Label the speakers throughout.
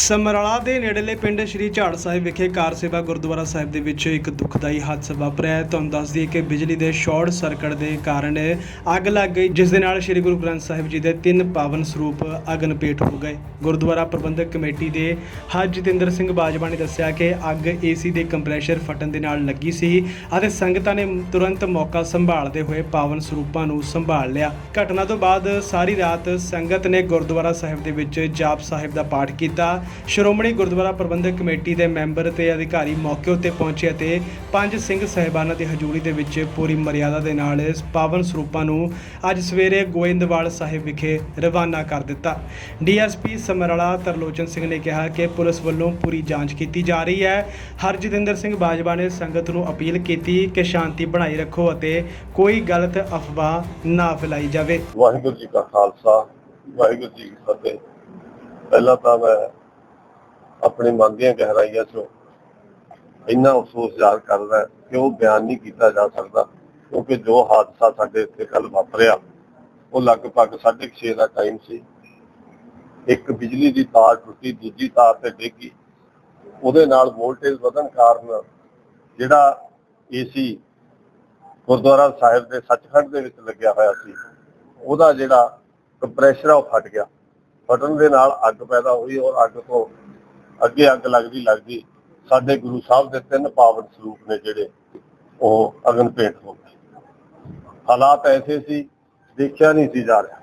Speaker 1: ਸਮਰਾਲਾ ਦੇ ਨੇੜਲੇ ਪਿੰਡ ਸ਼੍ਰੀ ਝਾੜ ਸਾਹਿਬ ਵਿਖੇ ਕਾਰ ਸੇਵਾ ਗੁਰਦੁਆਰਾ ਸਾਹਿਬ ਦੇ ਵਿੱਚ ਇੱਕ ਦੁਖਦਾਈ ਹਾਦਸਾ ਵਾਪਰਿਆ ਹੈ। ਤੁਹਾਨੂੰ ਦੱਸ ਦਈਏ ਕਿ ਬਿਜਲੀ ਦੇ ਸ਼ਾਰਟ ਸਰਕਟ ਦੇ ਕਾਰਨ ਅੱਗ ਲੱਗ ਗਈ, ਜਿਸ ਦੇ ਨਾਲ ਸ਼੍ਰੀ ਗੁਰੂ ਗ੍ਰੰਥ ਸਾਹਿਬ ਜੀ ਦੇ ਤਿੰਨ ਪਾਵਨ ਸਰੂਪ ਅਗਨਪੇਟ ਹੋ ਗਏ। ਗੁਰਦੁਆਰਾ ਪ੍ਰਬੰਧਕ ਕਮੇਟੀ ਦੇ ਹਾਜ ਜਤਿੰਦਰ ਸਿੰਘ ਬਾਜਵਾ ਨੇ ਦੱਸਿਆ ਕਿ ਅੱਗ ਏਸੀ ਦੇ ਕੰਪਰੈਸ਼ਰ ਫਟਣ ਦੇ ਨਾਲ ਲੱਗੀ ਸੀ ਅਤੇ ਸੰਗਤਾਂ ਨੇ ਤੁਰੰਤ ਮੌਕਾ ਸੰਭਾਲਦੇ ਹੋਏ ਪਾਵਨ ਸਰੂਪਾਂ ਨੂੰ ਸੰਭਾਲ ਲਿਆ। ਘਟਨਾ ਤੋਂ ਬਾਅਦ ਸਾਰੀ ਰਾਤ ਸੰਗਤ ਨੇ ਗੁਰਦੁਆਰਾ ਸਾਹਿਬ ਦੇ ਵਿੱਚ ਜਾਪ ਸਾਹਿਬ ਦਾ ਪਾਠ ਕੀਤਾ। ਸ਼੍ਰੋਮਣੀ ਗੁਰਦੁਆਰਾ ਪ੍ਰਬੰਧਕ ਕਮੇਟੀ ਦੇ ਮੈਂਬਰ ਤੇ ਅਧਿਕਾਰੀ ਮੌਕੇ ਉੱਤੇ ਪਹੁੰਚੇ ਅਤੇ ਪੰਜ ਸਿੰਘ ਸਹਿਬਾਨਾਂ ਦੀ ਹਜ਼ੂਰੀ ਦੇ ਵਿੱਚ ਪੂਰੀ ਮਰਿਆਦਾ ਦੇ ਨਾਲ ਇਸ ਪਾਵਨ ਸਰੂਪਾਂ ਨੂੰ ਅੱਜ ਸਵੇਰੇ ਗੋਇੰਦਵਾਲ ਸਾਹਿਬ ਵਿਖੇ ਰਵਾਨਾ ਕਰ ਦਿੱਤਾ। ਡੀਐਸਪੀ ਸਮਰਾਲਾ ਤਰਲੋਚਨ ਸਿੰਘ ਨੇ ਕਿਹਾ ਕਿ ਪੁਲਿਸ ਵੱਲੋਂ ਪੂਰੀ ਜਾਂਚ ਕੀਤੀ ਜਾ ਰਹੀ ਹੈ। ਹਰਜਿੰਦਰ ਸਿੰਘ ਬਾਜਵਾ ਨੇ ਸੰਗਤ ਨੂੰ ਅਪੀਲ ਕੀਤੀ ਕਿ ਸ਼ਾਂਤੀ ਬਣਾਈ ਰੱਖੋ ਅਤੇ ਕੋਈ ਗਲਤ ਅਫਵਾਹ ਨਾ ਫੈਲਾਈ ਜਾਵੇ।
Speaker 2: ਵਾਹਿਗੁਰੂ ਜੀ ਕਾ ਖਾਲਸਾ, ਵਾਹਿਗੁਰੂ ਜੀ ਕੀ ਫਤਿਹ। ਪਹਿਲਾਂ ਤਾਂ ਮੈਂ ਆਪਣੇ ਮਨ ਦੀਆਂ ਗਹਿਰਾਈਆਂ ਚੋਂ ਇੰਨਾ ਅਫਸੋਸ ਜ਼ਾਹਰ ਕਰਦਾ ਕਿ ਉਹ ਬਿਆਨ ਨਹੀਂ ਕੀਤਾ ਜਾ ਸਕਦਾ, ਕਿਉਂਕਿ ਜੋ ਹਾਦਸਾ ਸਾਡੇ ਇੱਥੇ ਕੱਲ ਵਾਪਰਿਆ, ਉਹ ਲਗਭਗ 6:30 ਦਾ ਟਾਈਮ ਸੀ। ਇੱਕ ਬਿਜਲੀ ਦੀ ਤਾਰ ਟੁੱਟੀ, ਦੂਜੀ ਤਾਰ ਤੇ ਡਿੱਗੀ। ਉਹਦੇ ਨਾਲ ਵੋਲਟੇਜ ਵਧਣ ਕਾਰਨ ਜਿਹੜਾ ਏਸੀ ਗੁਰਦੁਆਰਾ ਸਾਹਿਬ ਦੇ ਸੱਚਖੰਡ ਦੇ ਵਿੱਚ ਲੱਗਿਆ ਹੋਇਆ ਸੀ, ਉਹਦਾ ਜਿਹੜਾ ਕੰਪਰੈਸ਼ਰ ਆ ਉਹ ਫਟ ਗਿਆ। ਫਟਣ ਦੇ ਨਾਲ ਅੱਗ ਪੈਦਾ ਹੋਈ ਔਰ ਅੱਗ ਤੋਂ ਅੱਗੇ ਅੱਗ ਲੱਗਦੀ ਲੱਗਦੀ ਸਾਡੇ ਗੁਰੂ ਸਾਹਿਬ ਦੇ ਤਿੰਨ ਪਾਵਨ ਸਰੂਪ ਨੇ ਜਿਹੜੇ ਉਹ ਅਗਨ ਭੇਟ ਹੋ ਗਏ। ਹਾਲਾਤ ਐਸੇ ਸੀ, ਦੇਖਿਆ ਨਹੀਂ ਸੀ ਜਾ ਰਿਹਾ।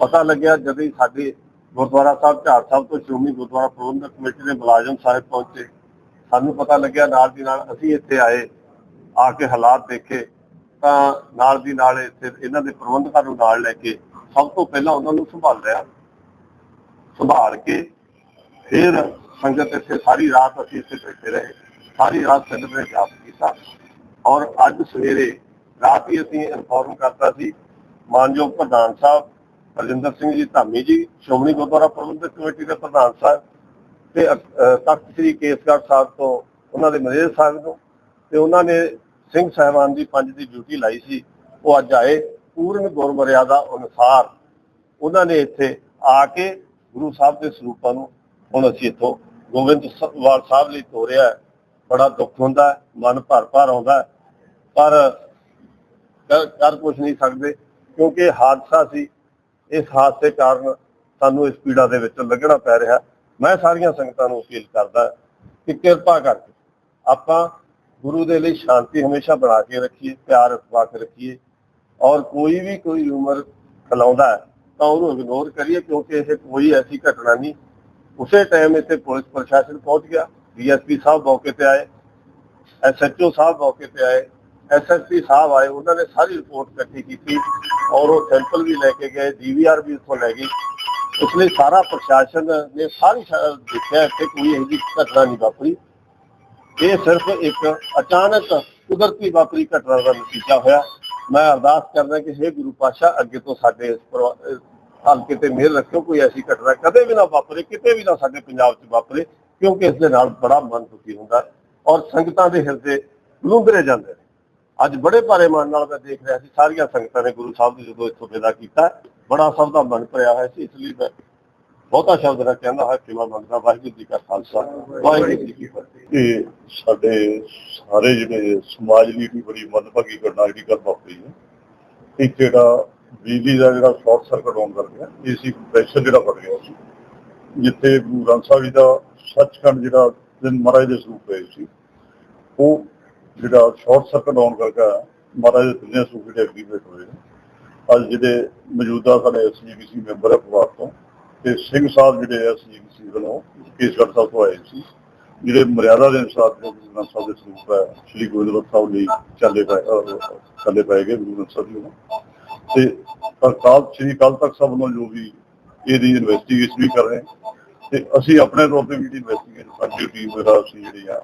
Speaker 2: ਪਤਾ ਲੱਗਿਆ ਜਦੋਂ ਸਾਡੇ ਗੁਰਦੁਆਰਾ ਸਾਹਿਬ, ਝਾੜ ਸਾਹਿਬ ਤੋਂ ਸ਼੍ਰੋਮਣੀ ਗੁਰਦੁਆਰਾ ਪ੍ਰਬੰਧਕ ਕਮੇਟੀ ਦੇ ਮੁਲਾਜ਼ਮ ਸਾਹਿਬ ਪਹੁੰਚੇ। ਸਾਨੂੰ ਪਤਾ ਲੱਗਿਆ ਨਾਲ ਦੀ ਨਾਲ ਅਸੀਂ ਇੱਥੇ ਆਏ, ਆ ਕੇ ਹਾਲਾਤ ਦੇਖੇ। ਤਾਂ ਨਾਲ ਦੀ ਨਾਲ ਇੱਥੇ ਇਹਨਾਂ ਦੇ ਪ੍ਰਬੰਧਕਾਂ ਨੂੰ ਨਾਲ ਲੈ ਕੇ ਸਭ ਤੋਂ ਪਹਿਲਾਂ ਉਹਨਾਂ ਨੂੰ ਸੰਭਾਲ ਰਿਹਾ ਸੰਭਾਲ ਕੇ ਫਿਰ ਸੰਗਤ ਇੱਥੇ ਸਾਰੀ ਰਾਤ ਅਸੀਂ ਇੱਥੇ ਬੈਠੇ ਰਹੇ। ਸਾਰੀ ਰਾਤ ਸੰਗਤ ਨੇ ਜਾਪ ਕੀਤਾ। ਔਰ ਅੱਜ ਸਵੇਰੇ ਰਾਤ ਹੀ ਅਸੀਂ ਇਨਫੋਰਮ ਕਰਤਾ ਸੀ। ਮਾਨਯੋਗ ਪ੍ਰਧਾਨ ਸਾਹਿਬ ਰਜਿੰਦਰ ਸਿੰਘ ਜੀ ਧਾਮੀ ਜੀ, ਸ਼੍ਰੋਮਣੀ ਗੁਰਦੁਆਰਾ ਪ੍ਰਬੰਧਕ ਕਮੇਟੀ ਦੇ ਪ੍ਰਧਾਨ ਸਾਹਿਬ ਤੇ ਤਖਤ ਸ੍ਰੀ ਕੇਸਗੜ੍ਹ ਸਾਹਿਬ ਤੋਂ ਉਹਨਾਂ ਦੇ ਮੈਨੇਜਰ ਸਾਹਿਬ ਨੂੰ ਤੇ ਉਹਨਾਂ ਨੇ ਸਿੰਘ ਸਾਹਿਬਾਨ ਦੀ ਪੰਜ ਦੀ ਡਿਊਟੀ ਲਾਈ ਸੀ। ਉਹ ਅੱਜ ਆਏ। ਪੂਰਨ ਗੁਰਮਰਿਆਦਾ ਅਨੁਸਾਰ ਉਹਨਾਂ ਨੇ ਇੱਥੇ ਆ ਕੇ ਗੁਰੂ ਸਾਹਿਬ ਦੇ ਸਰੂਪਾਂ ਨੂੰ ਹੁਣ ਅਸੀਂ ਇੱਥੋਂ ਗੋਬਿੰਦਵਾਲ ਸਾਹਿਬ ਲਈ ਤੋਰਿਆ ਹੈ। ਬੜਾ ਦੁੱਖ ਹੁੰਦਾ ਮਨ ਭਰ ਭਰ ਆਉਂਦਾ ਪਰ ਕਰ ਕੁਝ ਨਹੀਂ ਸਕਦੇ, ਕਿਉਂਕਿ ਹਾਦਸਾ ਸੀ। ਇਸ ਹਾਦਸੇ ਕਾਰਨ ਸਾਨੂੰ ਇਸ ਪੀੜਾ ਦੇ ਵਿੱਚ ਲੱਗਣਾ ਪੈ ਰਿਹਾ ਮੈਂ ਸਾਰੀਆਂ ਸੰਗਤਾਂ ਨੂੰ ਅਪੀਲ ਕਰਦਾ ਕਿ ਕਿਰਪਾ ਕਰਕੇ ਆਪਾਂ ਗੁਰੂ ਦੇ ਲਈ ਸ਼ਾਂਤੀ ਹਮੇਸ਼ਾ ਬਣਾ ਕੇ ਰੱਖੀਏ, ਪਿਆਰ ਅਸਵਾ ਕੇ ਰੱਖੀਏ। ਔਰ ਕੋਈ ਵੀ ਕੋਈ ਉਮਰ ਖਲਾਉਂਦਾ ਹੈ, ਤਾਂ ਉਹਨੂੰ ਇਗਨੋਰ ਕਰੀਏ, ਕਿਉਂਕਿ ਇਹ ਕੋਈ ਐਸੀ ਘਟਨਾ ਨਹੀਂ। ਉਸੇ ਟਾਈਮ ਇੱਥੇ ਪੁਲਿਸ ਪ੍ਰਸ਼ਾਸਨ ਪਹੁੰਚ ਗਿਆ ਡੀਐਸਪੀ ਸਾਹਿਬ ਮੌਕੇ ਤੇ ਆਏ ਐਸਐਚਓ ਸਾਹਿਬ ਮੌਕੇ ਤੇ ਆਏ ਐਸਐਸਪੀ ਸਾਹਿਬ ਆਏ ਉਹਨਾਂ ਨੇ ਸਾਰੀ ਰਿਪੋਰਟ ਇਕੱਠੀ ਕੀਤੀ ਔਰ ਉਹ ਸੈਂਪਲ ਵੀ ਲੈ ਕੇ ਗਏ ਡੀਵੀਆਰ ਵੀ ਉੱਥੋਂ ਲੈ ਗਈ ਇਸ ਲਈ ਸਾਰਾ ਪ੍ਰਸ਼ਾਸਨ ਨੇ ਸਾਰੀ ਸ਼ਾ- ਦੇਖਿਆ ਕਿ ਕੋਈ ਇਹੋ ਜਿਹੀ ਘਟਨਾ ਨਹੀਂ ਵਾਪਰੀ ਇਹ ਸਿਰਫ ਇੱਕ ਅਚਾਨਕ ਕੁਦਰਤੀ ਵਾਪਰੀ ਘਟਨਾ ਦਾ ਨਤੀਜਾ ਹੋਇਆ ਮੈਂ ਅਰਦਾਸ ਕਰਦਾ ਕਿ हे ਗੁਰੂ ਪਾਸ਼ਾ ਅੱਗੇ ਤੋਂ ਸਾਡੇ ਇਸ ਪਰਿਵਾ- ਇਸ ਹਲਕੇ ਤੇ ਮਿਹਰ ਰੱਖਿਓ, ਕੋਈ ਐਸੀ ਘਟਨਾ ਕਦੇ ਵੀ ਨਾ ਵਾਪਰੇ, ਕਿਤੇ ਵੀ ਨਾ ਸਾਡੇ ਪੰਜਾਬ 'ਚ ਵਾਪਰੇ, ਕਿਉਂਕਿ ਇਸ ਦੇ ਨਾਲ ਬੜਾ ਮਨ ਦੁਖੀ ਹੁੰਦਾ ਔਰ ਸੰਗਤਾਂ ਦੇ ਹਿਰਦੇ ਲੁੰਦਰੇ ਜਾਂਦੇ ਨੇ। ਅੱਜ ਬੜੇ ਭਾਰੇ ਮਨ ਨਾਲ ਮੈਂ ਦੇਖ ਰਿਹਾ ਸੀ, ਸਾਰੀਆਂ ਸੰਗਤਾਂ ਨੇ ਗੁਰੂ ਸਾਹਿਬ ਦੀ ਜਦੋਂ ਇੱਥੋਂ ਵਿਦਾ ਕੀਤਾ, ਬੜਾ ਸਭ ਦਾ ਮਨ ਭਰਿਆ ਹੋਇਆ ਸੀ, ਇਸ ਲਈ ਮੈਂ ਬਹੁਤਾ ਸ਼ਬਦ ਨਾ ਕਹਿੰਦਾ ਹਾਂ ਕਿ ਮੈਂ ਮੰਗਦਾ ਵਾਹਿਗੁਰੂ ਜੀ ਕਾ ਖਾਲਸਾ, ਵਾਹਿਗੁਰੂ ਜੀ ਕੀ ਫਤਿਹ।
Speaker 3: ਇਹ ਸਾਡੇ ਸਾਰੇ ਜਿਹੜੇ ਸਮਾਜ ਲਈ ਵੀ ਬੜੀ ਮੰਦਭਾਗੀ ਘਟਨਾ, ਜਿਹੜੀ ਗੱਲ ਵਾਪਰੀ ਹੈ ਇੱਕ ਜਿਹੜਾ ਬਿਜਲੀ ਦਾ ਜਿਹੜਾ ਸ਼ਾਰਟ ਸਰਕਟ ਹੋਣ ਕਰਕੇ ਏਸੀ ਪ੍ਰੈਸ਼ਰ ਜਿਹੜਾ ਵੱਧ ਗਿਆ ਸੀ। ਜਿੱਥੇ ਗੁਰੂ ਸਾਹਿਬ ਜੀ ਦਾ ਸੱਚਖੰਡ ਜਿਹੜਾ ਦਿਨ ਮਹਾਰਾਜ ਦੇ ਸਰੂਪ ਹੋਏ ਸੀ, ਉਹ ਜਿਹੜਾ ਸ਼ਾਰਟ ਸਰਕਟ ਹੋਣ ਕਰਕੇ ਮਹਾਰਾਜ ਦੇ ਤਿੰਨੇ ਸਰੂਪ ਜਿਹੜੇ ਐਗਰੀਮੈਂਟ ਹੋਏ ਅੱਜ ਜਿਹੜੇ ਮੌਜੂਦਾ ਸਾਡੇ ਐਸਜੀਬੀਸੀ ਮੈਂਬਰ ਹੈ ਪਰਿਵਾਰ ਤੋਂ, ਤੇ ਸਿੰਘ ਸਾਹਿਬ ਜਿਹੜੇ ਐਸਜੀਬੀਸੀ ਵੱਲੋਂ ਕੇਸਗੜ੍ਹ ਸਾਹਿਬ ਤੋਂ ਆਏ ਸੀ, ਜਿਹੜੇ ਮਰਿਆਦਾ ਦੇ ਅਨੁਸਾਰ ਜੋ ਗੁਰੂ ਸਾਹਿਬ ਦੇ ਸਰੂਪ ਹੈ ਸ੍ਰੀ ਗੋਬਿੰਦ ਸਾਹਿਬ ਲਈ ਚੱਲੇ ਪਏ ਚੱਲੇ ਪਏ ਗਏ ਗੁਰੂ ਸਾਹਿਬ ਜੀ ਨੂੰ ਤੇ ਅਕਾਲ ਸ੍ਰੀ ਅਕਾਲ ਤਖਤ ਸਾਹਿਬ ਵੱਲੋਂ ਜੋ ਵੀ ਇਹਦੀ ਇਨਵੈਸਟੀਗੇਸ਼ਨ ਵੀ ਕਰ ਰਹੇ ਤੇ ਅਸੀਂ ਆਪਣੇ ਤੌਰ ਤੇ ਵੀ ਇਨਵੈਸਟੀਗੇਸ਼ਨ ਸਾਡੀ ਟੀਮ ਵਗੈਰਾ ਅਸੀਂ ਜਿਹੜੀ ਆ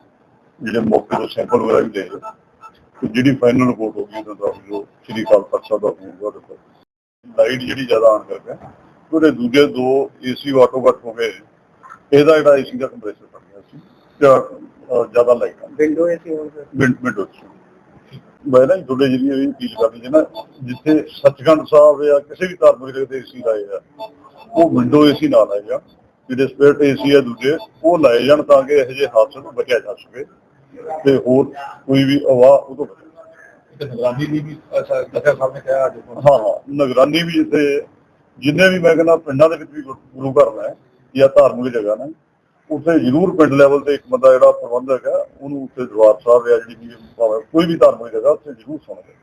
Speaker 3: ਜਿਹੜੇ ਮੌਕੇ ਤੋਂ ਸੈਂਪਲ ਵਗੈਰਾ ਵੀ ਲੈ ਰਹੇ ਜਿਹੜੀ ਫਾਈਨਲ ਰਿਪੋਰਟ ਹੋਗੀ ਉਹਦਾ ਦਾ ਜੋ ਸ੍ਰੀ ਅਕਾਲ ਤਖਤ ਸਾਹਿਬ ਦਾ ਹੋਊਗਾ ਪਰ ਲਾਈਟ ਜਿਹੜੀ ਜ਼ਿਆਦਾ ਆਨ ਕਰਕੇ ਉਹਦੇ ਦੂਜੇ ਦੋ ਏਸੀ ਆਟੋ ਕੱਟ ਹੋ ਗਏ। ਇਹਦਾ ਜਿਹੜਾ ਏਸੀ ਦਾ ਕੰਪਰੈਸਰ ਪੜ ਗਿਆ ਸੀ ਜ਼ਿਆਦਾ ਲਾਈਟ
Speaker 1: ਵਿੰਡੋ ਏਸੀ ਹੋਣ
Speaker 3: ਵਿੱਚ ਮੈਂ ਨਾ ਤੁਹਾਡੇ ਜਿਹੜੀ ਇਹ ਅਪੀਲ ਹੈ ਨਾ ਜਿੱਥੇ ਸੱਚਖੰਡ ਸਾਹਿਬ ਜਾਂ ਕਿਸੇ ਵੀ ਧਾਰਮਿਕ ਜਗ੍ਹਾ ਤੇ ਏਸੀ ਲਾਏ ਆ ਉਹ ਵਿੰਡੋ ਏਸੀ ਨਾ ਲਾਏ ਜਾ ਜਿਹੜੇ ਸਪੇਅਰ ਏਸੀ ਹੈ ਦੂਜੇ ਉਹ ਲਾਏ ਜਾਣ ਤਾਂ ਕਿ ਇਹੋ ਜਿਹੇ ਹਾਦਸੇ ਤੋਂ ਬਚਿਆ ਜਾ ਸਕੇ ਤੇ ਹੋਰ ਕੋਈ ਵੀ ਅਵਾਹ ਉਹ ਤੋਂ ਬਚੇ।
Speaker 4: ਨਿਗਰਾਨੀ ਦੀ ਵੀ ਦੱਸਿਆ ਸਾਹਿਬ ਨੇ ਕਿਹਾ ਅੱਜ
Speaker 3: ਹਾਂ ਹਾਂ ਨਿਗਰਾਨੀ ਵੀ ਇੱਥੇ ਜਿੰਨੇ ਵੀ ਮੈਂ ਕਹਿੰਦਾ ਪਿੰਡਾਂ ਦੇ ਵਿੱਚ ਵੀ ਗੁਰੂ ਘਰ ਨੇ ਜਾਂ ਧਾਰਮਿਕ ਜਗ੍ਹਾ ਨੇ ਉੱਥੇ ਜ਼ਰੂਰ ਪਿੰਡ ਲੈਵਲ ਤੇ ਇੱਕ ਬੰਦਾ ਜਿਹੜਾ ਪ੍ਰਬੰਧਕ ਹੈ, ਉਹਨੂੰ ਉੱਥੇ ਦਰਬਾਰ ਸਾਹਿਬ ਜਾਂ ਜਿਹੜੀ ਵੀ ਭਾਵੇਂ ਕੋਈ ਵੀ ਧਾਰਮਿਕ ਜਗ੍ਹਾ, ਉੱਥੇ ਜ਼ਰੂਰ ਸੁਣਦੇ।